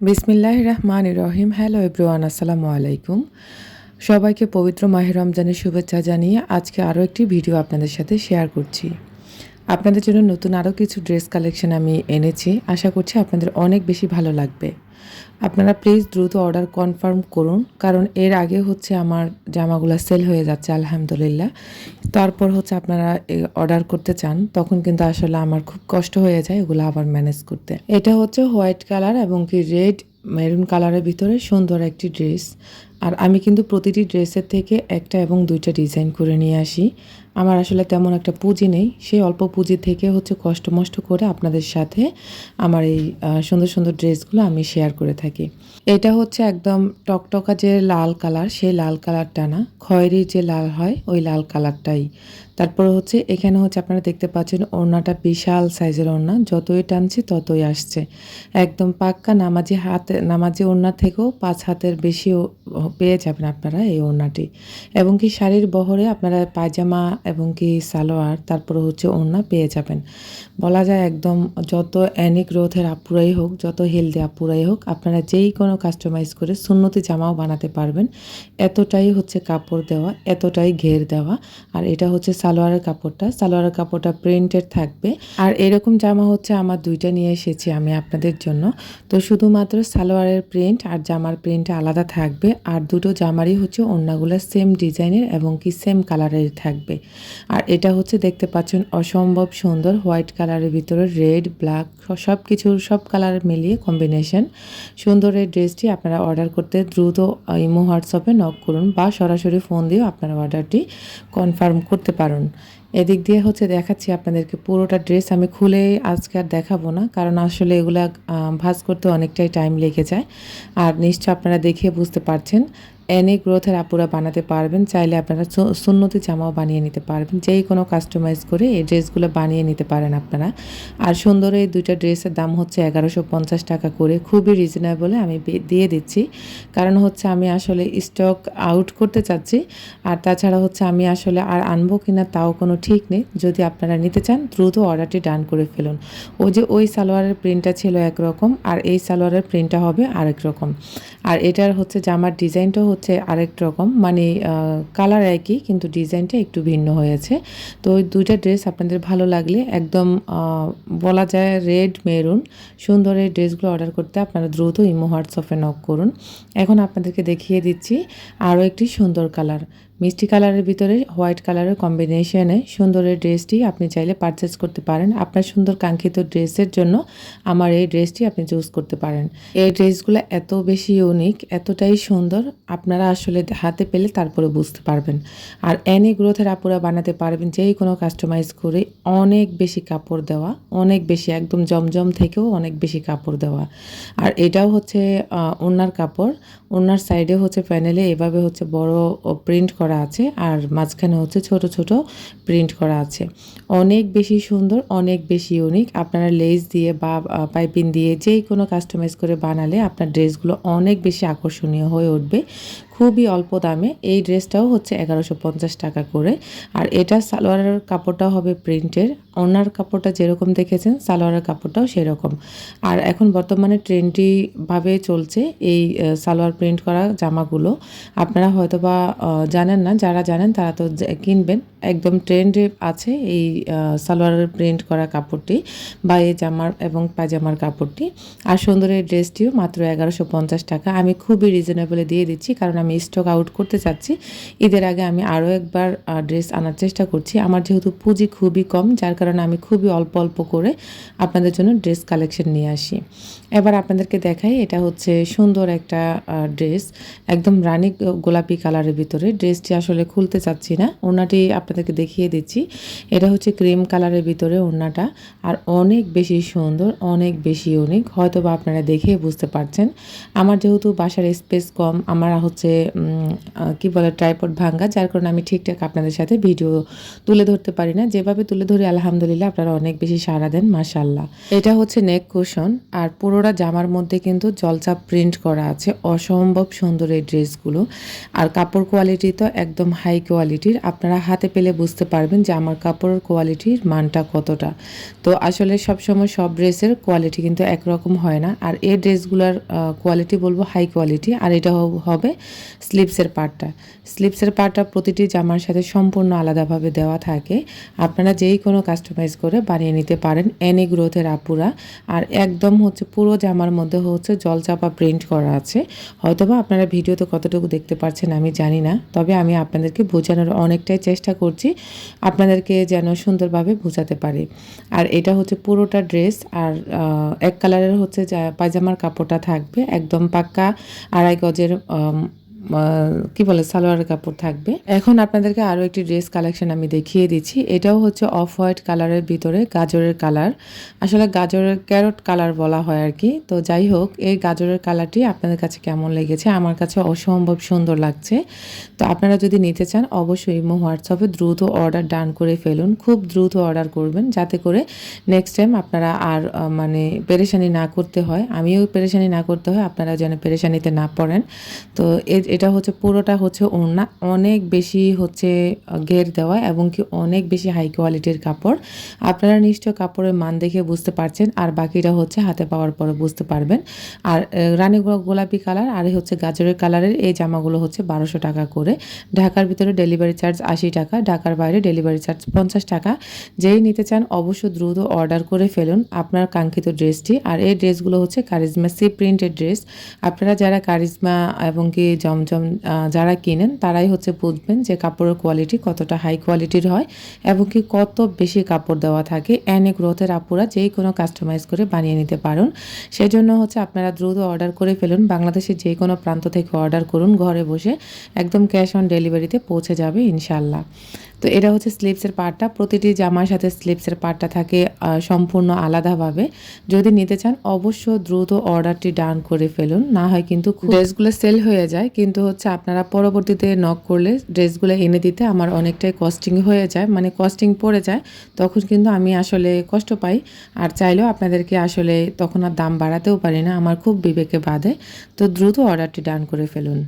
বিসমিল্লাহ রহমান রহিম। হ্যালো এব্রুয়ান আসসালামু আলাইকুম। সবাইকে পবিত্র মাহের রমজানের শুভেচ্ছা জানিয়ে আজকে আরও একটি ভিডিও আপনাদের সাথে শেয়ার করছি। আপনাদের জন্য নতুন আরও কিছু ড্রেস কালেকশন আমি এনেছি। আশা করছি আপনাদের অনেক বেশি ভালো লাগবে। আপনারা প্লিজ দ্রুত অর্ডার কনফার্ম করুন, কারণ এর আগে হচ্ছে আমার জামাগুলো সেল হয়ে যাচ্ছে, আলহামদুলিল্লাহ। তারপর হচ্ছে আপনারা অর্ডার করতে চান, তখন কিন্তু আসলে আমার খুব কষ্ট হয়ে যায় এগুলো আবার ম্যানেজ করতে। এটা হচ্ছে হোয়াইট কালার এবং কি রেড মেরুন কালারের ভিতরে সুন্দর একটি ড্রেস আর আমি কিন্তু প্রতিটি ড্রেসের থেকে একটা এবং দুইটা ডিজাইন করে নিয়ে আসি। আমার আসলে তেমন একটা পুঁজি নেই। সেই অল্প পুঁজি থেকে হচ্ছে কষ্ট মষ্ট করে আপনাদের সাথে আমার এই সুন্দর সুন্দর ড্রেসগুলো আমি শেয়ার করে থাকি। এটা হচ্ছে একদম টকটকা যে লাল কালার, সেই লাল কালারটা না, খয়েরি যে লাল হয়, ওই লাল কালারটাই। তারপর হচ্ছে এখানে হচ্ছে আপনারা দেখতে পাচ্ছেন ওড়নাটা বিশাল সাইজের ওড়না, যতই টানছি ততই আসছে। একদম পাক্কা নামাজি হাতে, নামাজি ওড়না থেকেও পাঁচ হাতের বেশি পেয়ে যাবেন আপনারা এই ওড়নাটি। এবং কি শাড়ির বহরে আপনারা পায়জামা এবং কি সালোয়ার, তারপরে হচ্ছে ওড়না পেয়ে যাবেন। বলা যায় একদম যত অ্যানিক গ্রোথের আপুরাই হোক, যত হেলদি আপুরাই হোক, আপনারা যেই কোনো কাস্টমাইজ করে সুন্নতি জামাও বানাতে পারবেন। এতটাই হচ্ছে কাপড় দেওয়া, এতটাই ঘের দেওয়া। আর এটা হচ্ছে সালোয়ারের কাপড়টা। সালোয়ারের কাপড়টা প্রিন্টেড থাকবে। আর এরকম জামা হচ্ছে আমার দুইটা নিয়ে এসেছি আমি আপনাদের জন্য। তো শুধুমাত্র সালোয়ারের প্রিন্ট আর জামার প্রিন্ট আলাদা থাকবে। আর দুটো জামারই হচ্ছে ওড়নাগুলো সেম ডিজাইনের এবং কি সেম কালারের থাকবে। আর এটা হচ্ছে দেখতে পাচ্ছেন অসম্ভব সুন্দর হোয়াইট কালারের ভিতরে রেড, ব্ল্যাক সব কিছুর সব কালার মিলিয়ে কম্বিনেশন। সুন্দর এই ড্রেসটি আপনারা অর্ডার করতে দ্রুত ইমো হোয়াটসঅ্যাপে নক করুন বা সরাসরি ফোন দিয়েও আপনারা অর্ডারটি কনফার্ম করতে পারেন। এদিক দিয়ে হচ্ছে দেখাচ্ছি আপনাদেরকে পুরোটা ড্রেস আমি খুলে আজকে আর দেখাবো না, কারণ আসলে এগুলা ভাজ করতে অনেকটাই টাইম লেগে যায়। আর নিশ্চয় আপনারা দেখে বুঝতে পারছেন এনি গ্রোথের আপুরা বানাতে পারবেন, চাইলে আপনারা সুন্নতি জামাও বানিয়ে নিতে পারবেন, যেই কোনো কাস্টমাইজ করে এই ড্রেসগুলো বানিয়ে নিতে পারেন আপনারা। আর সুন্দর এই দুইটা ড্রেসের দাম হচ্ছে এগারোশো পঞ্চাশ টাকা করে, খুবই রিজনেবলে আমি দিয়ে দিচ্ছি। কারণ হচ্ছে আমি আসলে স্টক আউট করতে চাচ্ছি, আর তাছাড়া হচ্ছে আমি আসলে আর আনব কিনা তাও কোনো ঠিক নেই। যদি আপনারা নিতে চান, দ্রুত অর্ডারটি ডান করে ফেলুন। ও যে ওই সালোয়ারের প্রিন্টটা ছিল একরকম, আর এই সালোয়ারের প্রিন্টটা হবে আরেক রকম। আর এটার হচ্ছে জামার ডিজাইনটাও হচ্ছে আরেক রকম। মানে কালার একই, কিন্তু ডিজাইনটা একটু ভিন্ন হয়েছে। তো ওই দুইটা ড্রেস আপনাদের ভালো লাগলে একদম বলা যায় রেড মেরুন সুন্দর এই ড্রেসগুলো অর্ডার করতে আপনারা দ্রুত ইমো হোয়াটসঅ্যাপে নক করুন। এখন আপনাদেরকে দেখিয়ে দিচ্ছি আরও একটি সুন্দর কালার মিষ্টি কালারের ভিতরে হোয়াইট কালারের কম্বিনেশনে সুন্দরের ড্রেসটি আপনি চাইলে পারচেস করতে পারেন। আপনার সুন্দর কাঙ্ক্ষিত ড্রেসের জন্য আমার এই ড্রেসটি আপনি চুজ করতে পারেন। এই ড্রেসগুলো এত বেশি ইউনিক এতটাই সুন্দর, আপনারা আসলে হাতে পেলে তারপরে বুঝতে পারবেন। আর অ্যানি গ্রোথের আপুরা বানাতে পারবেন যেই কোনো কাস্টমাইজ করে অনেক বেশি কাপড় দেওয়া, অনেক বেশি একদম জমজম থেকেও অনেক বেশি কাপড় দেওয়া। আর এটাও হচ্ছে ওনার কাপড় ওনার সাইডে হচ্ছে প্যানেলে এভাবে হচ্ছে বড় প্রিন্ট করা করা আছে আর মাঝখানে হচ্ছে ছোট ছোট প্রিন্ট করা আছে। অনেক বেশি সুন্দর, অনেক বেশি ইউনিক আপনারা লেস দিয়ে বা পাইপিং দিয়ে যেই কোনো কাস্টমাইজ করে বানালে আপনার ড্রেসগুলো অনেক বেশি আকর্ষণীয় হয়ে উঠবে। খুবই অল্প দামে। এই ড্রেসটাও হচ্ছে এগারোশো পঞ্চাশ টাকা করে। আর এটা সালোয়ারের কাপড়টা হবে প্রিন্টের। ওনার কাপড়টা যেরকম দেখেছেন, সালোয়ারের কাপড়টাও সেরকম। আর এখন বর্তমানে ট্রেন্ডিভাবে চলছে এই সালোয়ার প্রিন্ট করা জামাগুলো। আপনারা হয়তো বা জানেন না, যারা জানেন তারা তো কিনবেন। একদম ট্রেন্ডে আছে এই সালোয়ারের প্রিন্ট করা কাপড়টি বা এই জামার এবং পায়জামার কাপড়টি। আর সুন্দরের ড্রেসটিও মাত্র এগারোশো পঞ্চাশ টাকা। আমি খুবই রিজনেবলে দিয়ে দিচ্ছি কারণ আমি স্টক আউট করতে চাচ্ছি। ঈদের আগে আমি আরও একবার ড্রেস আনার চেষ্টা করছি। আমার যেহেতু পুঁজি খুবই কম, যার কারণে আমি খুবই অল্প অল্প করে আপনাদের জন্য ড্রেস কালেকশন নিয়ে আসি। এবার আপনাদেরকে দেখাই, এটা হচ্ছে সুন্দর একটা ড্রেস একদম রানি গোলাপি কালারের ভিতরে। ড্রেসটি আসলে খুলতে চাচ্ছি না। ওনাটি আপনাদেরকে দেখিয়ে দিচ্ছি। এটা হচ্ছে ক্রিম কালারের ভিতরে ওড়নাটা। আর অনেক বেশি সুন্দর, অনেক বেশি ইউনিক হয়তো বা আপনারা দেখে বুঝতে পারছেন। আমার যেহেতু বাসার স্পেস কম, আমার হচ্ছে কি বলে ট্রাইপড ভাঙ্গা, যার কারণে আমি ঠিকঠাক আপনাদের সাথে ভিডিও তুলে ধরতে পারি না। যেভাবে তুলে ধরি, আলহামদুলিল্লাহ, আপনারা অনেক বেশি সাড়া দেন মাশাল্লাহ এটা হচ্ছে নেক কুশন আর পুরোটা জামার মধ্যে কিন্তু জলচাপ প্রিন্ট করা আছে। অসম্ভব সুন্দর এই ড্রেসগুলো আর কাপড় কোয়ালিটি তো একদম হাই কোয়ালিটির আপনারা হাতে পেলে বুঝতে পারবেন যে আমার কাপড়ের কোয়ালিটির মানটা কতটা। তো আসলে সবসময় সব ড্রেসের কোয়ালিটি কিন্তু একরকম হয় না। আর এই ড্রেসগুলোর কোয়ালিটি বলব হাই কোয়ালিটি। আর এটা হবে স্লিপসের পার্টটা স্লিপসের পার্টটা প্রতিটি জামার সাথে সম্পূর্ণ আলাদাভাবে দেওয়া থাকে। আপনারা যেই কোনো কাস্টমাইজ করে বানিয়ে নিতে পারেন এনি গ্রোথের আপুরা। আর একদম হচ্ছে পুরো জামার মধ্যে হচ্ছে জলচাপা প্রিন্ট করা আছে। হয়তোবা আপনারা ভিডিওতে কতটুকু দেখতে পারছেন আমি জানি না। তবে আমি আপনাদেরকে বোঝানোর অনেকটাই চেষ্টা করছি, আপনাদেরকে যেন সুন্দরভাবে বোঝাতে পারি। আর এটা হচ্ছে পুরোটা ড্রেস, আর এক কালারের হচ্ছে পায়জামার কাপড়টা থাকবে, একদম পাক্কা, আড়াই গজের কি বলে সালোয়ার কাপড় থাকবে। এখন আপনাদেরকে আরও একটি ড্রেস কালেকশন আমি দেখিয়ে দিচ্ছি। এটাও হচ্ছে অফ হোয়াইট কালারের ভিতরে গাজরের কালার। আসলে গাজরের ক্যারট কালার বলা হয় আর কি। তো যাই হোক, এই গাজরের কালারটি আপনাদের কাছে কেমন লেগেছে? আমার কাছে অসম্ভব সুন্দর লাগছে। তো আপনারা যদি নিতে চান, অবশ্যই ইমো হোয়াটসঅ্যাপে দ্রুত অর্ডার ডান করে ফেলুন। খুব দ্রুত অর্ডার করবেন, যাতে করে নেক্সট টাইম আপনারা আর মানে পেরেশানি না করতে হয়। আমিও পেরেশানি না করতে হয়, আপনারা যেন পেরেশানিতে না পড়েন। তো এটা হচ্ছে, পুরোটা হচ্ছে ওড়না। অনেক বেশি হচ্ছে ঘের দেওয়া এবং কি অনেক বেশি হাই কোয়ালিটির কাপড়। আপনারা নিশ্চয় কাপড়ের মান দেখে বুঝতে পারছেন, আর বাকিটা হচ্ছে হাতে পাওয়ার পরে বুঝতে পারবেন। আর রানী গোলাপি কালার, আর হচ্ছে গাজরের কালারের, এই জামাগুলো হচ্ছে বারোশো টাকা করে। ঢাকার ভিতরে ডেলিভারি চার্জ আশি টাকা, ঢাকার বাইরে ডেলিভারি চার্জ পঞ্চাশ টাকা। যেই নিতে চান অবশ্য দ্রুত অর্ডার করে ফেলুন আপনার কাঙ্ক্ষিত ড্রেসটি। আর এই ড্রেসগুলো হচ্ছে কারিজমা সি প্রিন্টেড ড্রেস আপনারা যারা কারিজমা এবং কি জমজম আহ, যারা কিনেন তারাই হচ্ছে বুঝবেন যে কাপড়ের কোয়ালিটি কতটা হাই কোয়ালিটির হয় এবং কি কত বেশি কাপড় দেওয়া থাকে। অনেক গ্রোথের আপুরা যেই কোনো কাস্টমাইজ করে বানিয়ে নিতে পারেন। সেজন্য হচ্ছে আপনারা দ্রুত অর্ডার করে ফেলুন। বাংলাদেশের যে কোনো প্রান্ত থেকে অর্ডার করুন। ঘরে বসে একদম ক্যাশ অন ডেলিভারিতে পৌঁছে যাবে ইনশাল্লাহ তো এটা হচ্ছে স্লিপসের পার্টটা প্রতিটি জামার সাথে স্লিপসের পার্টটা থাকে সম্পূর্ণ আলাদাভাবে। যদি নিতে চান, অবশ্য দ্রুত অর্ডারটি ডান করে ফেলুন। না হয় কিন্তু ড্রেসগুলো সেল হয়ে যায়, কিন্তু হচ্ছে আপনারা পরবর্তীতে নক করলে ড্রেসগুলো এনে দিতে আমার অনেকটাই কস্টিং হয়ে যায়। মানে কস্টিং পড়ে যায়, তখন কিন্তু আমি আসলে কষ্ট পাই। আর চাইলেও আপনাদেরকে আসলে তখন আর দাম বাড়াতেও পারি না, আমার খুব বিবেকে বাধে। তো দ্রুত অর্ডারটি ডান করে ফেলুন।